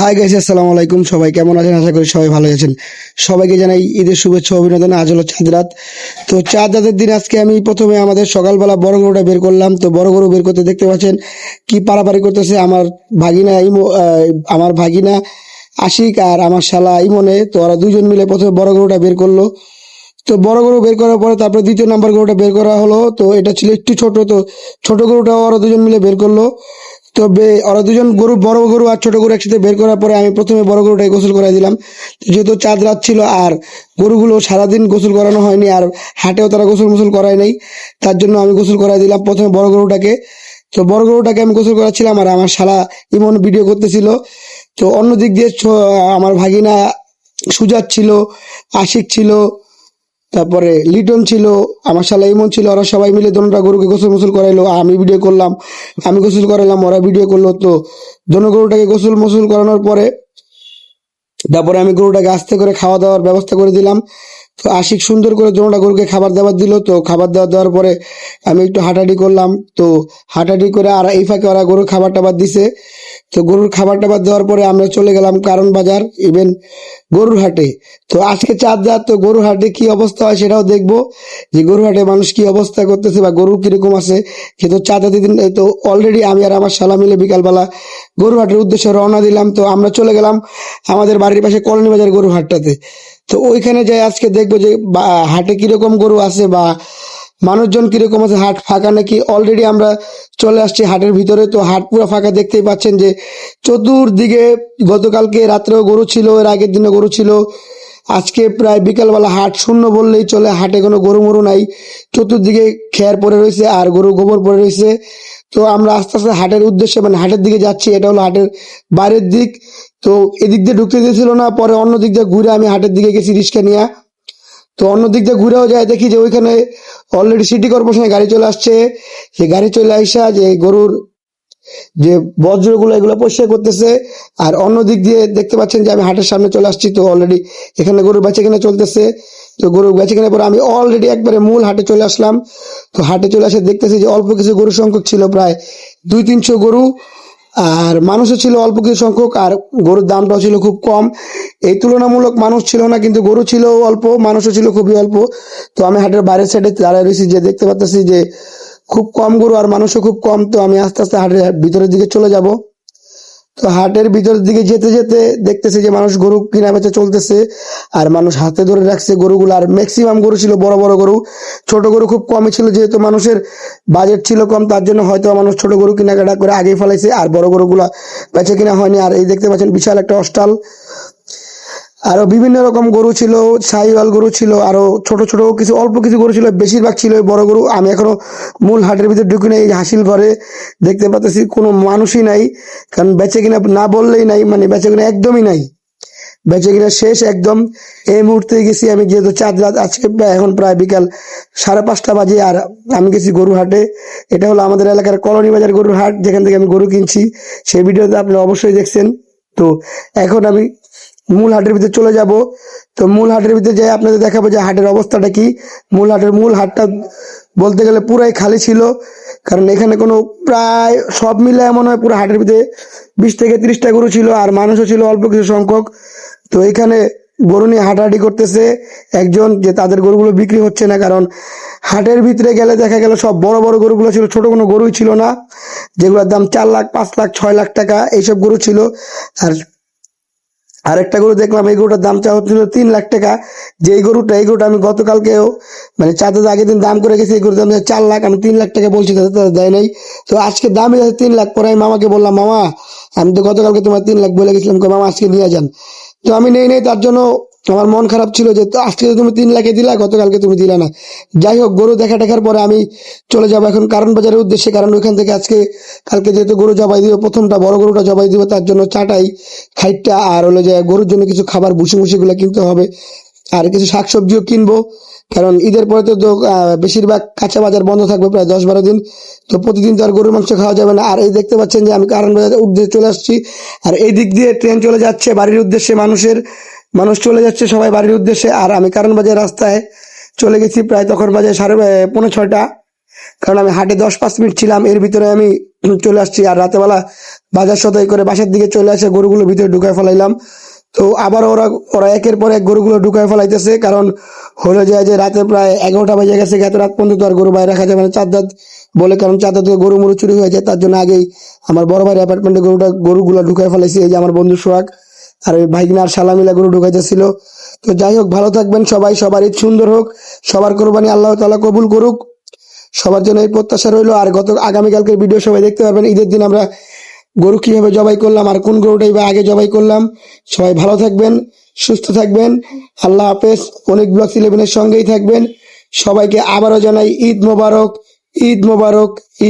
Hi guys আসসালামু আলাইকুম। সবাই কেমন আছেন? আশা করি সবাই ভালো আছেন। সবাইকে জানাই ঈদের শুভেচ্ছা অভিনন্দন। আজ হলো চাঁদ রাত। তো চাঁদ রাতের দিন আজকে আমি প্রথমে আমাদের সকালবেলা বড় গরুটা বের করলাম। তো বড় গরু বের করতে দেখতে পাচ্ছেন কি পারাপারি করতেছে আমার ভাগিনা ইমো আমার ভাগিনা আশিক আর আমার শালা ইমনে। তো ওরা দুজন মিলে প্রথমে বড় গরুটা বের করল। তো বড় গরু বের করার পরে তারপরে দ্বিতীয় নাম্বার গরুটা বের করা হলো। তো এটা ছিল একটু ছোট, তো ছোট গরুটা ওরা দুজন মিলে বের করল। তো বে- ওরা দুজন গরু, বড় গরু আর ছোট গরু একসাথে বের করার পরে আমি প্রথমে বড় গরুটাই গোসল করাই দিলাম। যেহেতু চাঁদ রাত ছিল আর গরুগুলো সারাদিন গোসল করানো হয়নি আর হাটেও তারা গোসল মোসল করায় নাই, তার জন্য আমি গোসল করাই দিলাম প্রথমে বড় গরুটাকে। তো বড় গরুটাকে আমি গোসল করাচ্ছিলাম আর আমার সারা ইমন ভিডিও করতেছিল। তো অন্য দিক দিয়ে আমার ভাগিনা সুজাত ছিল, আশিক ছিল তারপরে লিটন ছিল, আমার শালা ইমন ছিল, ওরা সবাই মিলে দোনোটা গরুকে গোসল মোসল করাইলো, আমি ভিডিও করলাম, আমি গোসল করাইলাম, ওরা ভিডিও করল, তো দোনো গরুটাকে গোসল মোসল করানোর পরে তারপরে আমি গরুটাকে আস্তে করে খাওয়া দাওয়ার ব্যবস্থা করে দিলাম, তো আশিক সুন্দর করে দোনোটা গরুকে খাবার দাবার দিল, তো খাবার দাবার দেওয়ার পরে আমি একটু হাঁটাহাঁটি করলাম, তো হাঁটাহাঁটি করে আর এই ফাঁকে ওরা গরুর খাবার টাবার দিছে তো গরুর খাবার টাবার দেওয়ার পরে আমরা চলে গেলাম কারণ বাজার ইভেন গরুর হাটে। তো আজকে চাঁদ রাত, তো গরুর হাটে কি অবস্থা হয় সেটাও দেখব যে গরুর হাটে মানুষ কি অবস্থা করতেছে বা গরু কীরকম আছে। কিন্তু চাঁদ দিন তো অলরেডি আমি আর আমার শালা মিলে বিকালবেলা গরুর হাটের উদ্দেশ্যে রওনা দিলাম। তো আমরা চলে গেলাম আমাদের বাড়ির পাশে কলোনি বাজার গরুর হাটটাতে। তো ওইখানে যাই আজকে দেখব যে হাটে কীরকম গরু আছে বা মানুষজন কীরকম আছে? হাট ফাঁকা নাকি? অলরেডি আমরা চলে আসছি হাটের ভিতরে, তো হাট পুরো ফাঁকা দেখতেই পাচ্ছেন যে চতুর্দিকে গতকালকে রাত্রেও গরু ছিল, এর আগের দিনে গরু ছিল। আজকে প্রায় বিকালবেলা হাট শূন্য বললেই চলে, হাটে কোনো গরু মরু নাই। চতুর্দিকে খেয়ার পড়ে রয়েছে আর গরু গোবর পড়ে রয়েছে। তো আমরা আস্তে আস্তে হাটের উদ্দেশ্যে মানে হাটের দিকে যাচ্ছি, এটা হলো হাটের বাইরের দিক। তো এদিক দিয়ে ঢুকতে দিয়েছিল না, পরে অন্য দিক দিয়ে ঘুরে আমি হাটের দিকে গেছি রিক্সা নিয়ে। তো অন্য দিক দিয়ে ঘুরেও যায়, দেখি যে ওইখানে অলরেডি সিটি কর্পোরেশনের গাড়ি চলে আসছে। সে গাড়ি চলে আসা যে গরুর যে বজ্রগুলো এগুলো পরিষ্কার করতেছে, আর অন্য দিক দিয়ে দেখতে পাচ্ছেন যে আমি হাটের সামনে চলে আসছি, তো অলরেডি এখানে গরুর বেচে কিনা চলতেছে। তো গরু বেচে কিনে পরে আমি অলরেডি একবারে মূল হাটে চলে আসলাম। তো হাটে চলে আসে দেখতেছি যে অল্প কিছু গরু সংখ্যক ছিল প্রায় দুই তিনশো গরু, আর মানুষও ছিল অল্প কিছু সংখ্যক, আর গরুর দামটাও ছিল খুব কম। এই তুলনামূলক মানুষ ছিল না, কিন্তু গরু ছিল অল্প, মানুষও ছিল খুবই অল্প। তো আমি হাটের বাইরের সাইডে দাঁড়ায় রয়েছি, যে দেখতে পাচ্ছি যে খুব কম গরু আর মানুষও খুব কম। তো আমি আস্তে আস্তে হাটের ভিতরের দিকে চলে যাব। তো হাটের ভিতরের দিকে যেতে যেতে দেখতেছি যে মানুষ গরু কিনা বেচা চলতেছে, আর মানুষ হাতে ধরে রাখছে গরুগুলো। আর ম্যাক্সিমাম গরু ছিল বড় বড় গরু। ছোট গরু খুব কমই ছিল, যেহেতু মানুষের বাজেট ছিল কম, তার জন্য হয়তো মানুষ ছোট গরু কেনাকাটা করে আগেই ফেলাইছে, আর বড় গরুগুলা বেচে কিনা হয়নি। আর এই দেখতে পাচ্ছেন বিশাল একটা অস্টাল আরও বিভিন্ন রকম গরু ছিল, সাইওয়াল গরু ছিল, আরও ছোট ছোট কিছু, অল্প কিছু গরু ছিল, বেশিরভাগ ছিল বড় গরু। আমি এখনও মূল হাটের ভিতরে ঢুকি নাই হাসিল ঘরে দেখতে পাচ্ছি কোনো মানুষই নাই, কারণ বেচে কিনা না বললেই নাই মানে বেচে কিনা একদমই নাই। বেচে কিনা শেষ একদম। এই মুহূর্তে গেছি আমি, যেহেতু চাঁদ রাত আজকে এখন প্রায় বিকাল সাড়ে পাঁচটা বাজে, আর আমি গেছি গরু হাটে। এটা হলো আমাদের এলাকার কলোনি বাজার গরুর হাট, যেখান থেকে আমি গরু কিনছি। সেই ভিডিওতে আপনি অবশ্যই দেখছেন। তো এখন আমি মূল হাটের ভিতরে চলে যাব। তো মূল হাটের ভিতরে যাই আপনাদের দেখাবো যে হাটের অবস্থাটা কি। মূল হাটের মূল হাটটা বলতে গেলে পুরাই খালি ছিল। কারণ এখানে কোনো প্রায় সব মিলে এমন হয় পুরো হাটের ভিতরে বিশ থেকে ত্রিশটা গরু ছিল আর মানুষও ছিল অল্প কিছু সংখ্যক। তো এখানে গরু নিয়ে হাঁটাহাঁটি করতেছে একজন যে তাদের গরুগুলো বিক্রি হচ্ছে না। কারণ হাটের ভিতরে গেলে দেখা গেল সব বড় বড় গরুগুলো ছিল, ছোট কোনো গরুই ছিল না। যেগুলোর দাম চার লাখ, পাঁচ লাখ, ছয় লাখ টাকা এইসব গরু ছিল। আর আরেকটা গরু দেখলাম, এই গরুটার দাম চা হচ্ছিল তিন লাখ টাকা। যে এই গরুটা এই গরুটা আমি গতকালকেও মানে চাঁদের আগের দিন দাম করে গেছি, এই গরুর দাম চার লাখ, আমি তিন লাখ টাকা বলছি তাদের দেয় নাই। তো আজকে দামই আছে তিন লাখ, পরে আমি মামাকে বললাম, মামা, আমি তো গতকালকে তোমার তিন লাখ বলে গেছিলাম মামা, আজকে নিয়ে যান। তো আমি নেই নেই, তার জন্য আমার মন খারাপ ছিল যে আজকে তুমি তিন লাখে দিলা গতকালকে তুমি দিলা না। যাই হোক গরু দেখা দেখার পরে আমি চলে যাব এখন কারণ বাজারের উদ্দেশ্যে কারণ ওইখান থেকে আজকে কালকে যেহেতু গরু জবাই দিব প্রথমটা বড় গরুটা জবাই দিব তার জন্য চাটাই খাইটটা আর হলো যে গরুর জন্য কিছু খাবার ভুসি মুসিগুলো কিনতে হবে আর কিছু শাকসবজিও কিনবো। কারণ ঈদের পরে তো তো, বেশিরভাগ কাঁচা বাজার বন্ধ থাকবে প্রায় দশ বারো দিন তো প্রতিদিন তো আর গরুর মাংস খাওয়া যাবে না। আর এই দেখতে পাচ্ছেন যে আমি কারণ বাজারের উদ্দেশ্যে চলে আসছি আর এই দিক দিয়ে ট্রেন চলে যাচ্ছে বাড়ির উদ্দেশ্যে মানুষের মানুষ চলে যাচ্ছে সবাই বাড়ির উদ্দেশ্যে। আর আমি কারণ বাজার রাস্তায় চলে গেছি প্রায় তখন বাজে সাড়ে আহ, পৌনে ছয়টা। কারণ আমি হাটে দশ পাঁচ মিনিট ছিলাম এর ভিতরে আমি চলে আসছি। আর রাতেবেলা বাজার সদাই করে বাসার দিকে চলে আসে গরুগুলো ভিতরে ঢুকায় ফেলাইলাম। তো আবার ওরা ওরা একের পর এক গরুগুলো ঢুকায় ফেলাইতেছে। কারণ হলো যায় যে রাতে প্রায় এগারোটা বেজে গেছে এত রাত পর্যন্ত আর গরু বাইরে রাখা যাবে মানে চার দাঁত বলে কারণ চার দাঁত গরু মরু চুরি হয়ে যায়। তার জন্য আগেই আমার বড় ভাইয়ের অ্যাপার্টমেন্টে গরুটা গরুগুলো ঢুকায় ফেলাইছি। এই যে আমার বন্ধু সোহাগ। আর ওই ভাইগনার সালামিলা গরু ঢুকাইতেছিল। তো যাই হোক, ভালো থাকবেন সবাই, সবার ঈদ সুন্দর হোক, সবার কোরবানি আল্লাহ তাআলা কবুল করুক, সবার জন্য এই প্রত্যাশা রইল। আর গত, আগামীকালকের ভিডিও সবাই দেখতে পারবেন, ঈদের দিন আমরা গরু কীভাবে জবাই করলাম, আর কোন গরুটাই বা আগে জবাই করলাম। সবাই ভালো থাকবেন, সুস্থ থাকবেন, আল্লাহ হাফেজ। অনেক ব্লক ইলেভেনের সঙ্গেই থাকবেন। সবাইকে আবারও জানাই ঈদ মোবারক ঈদ মোবারক, ঈদ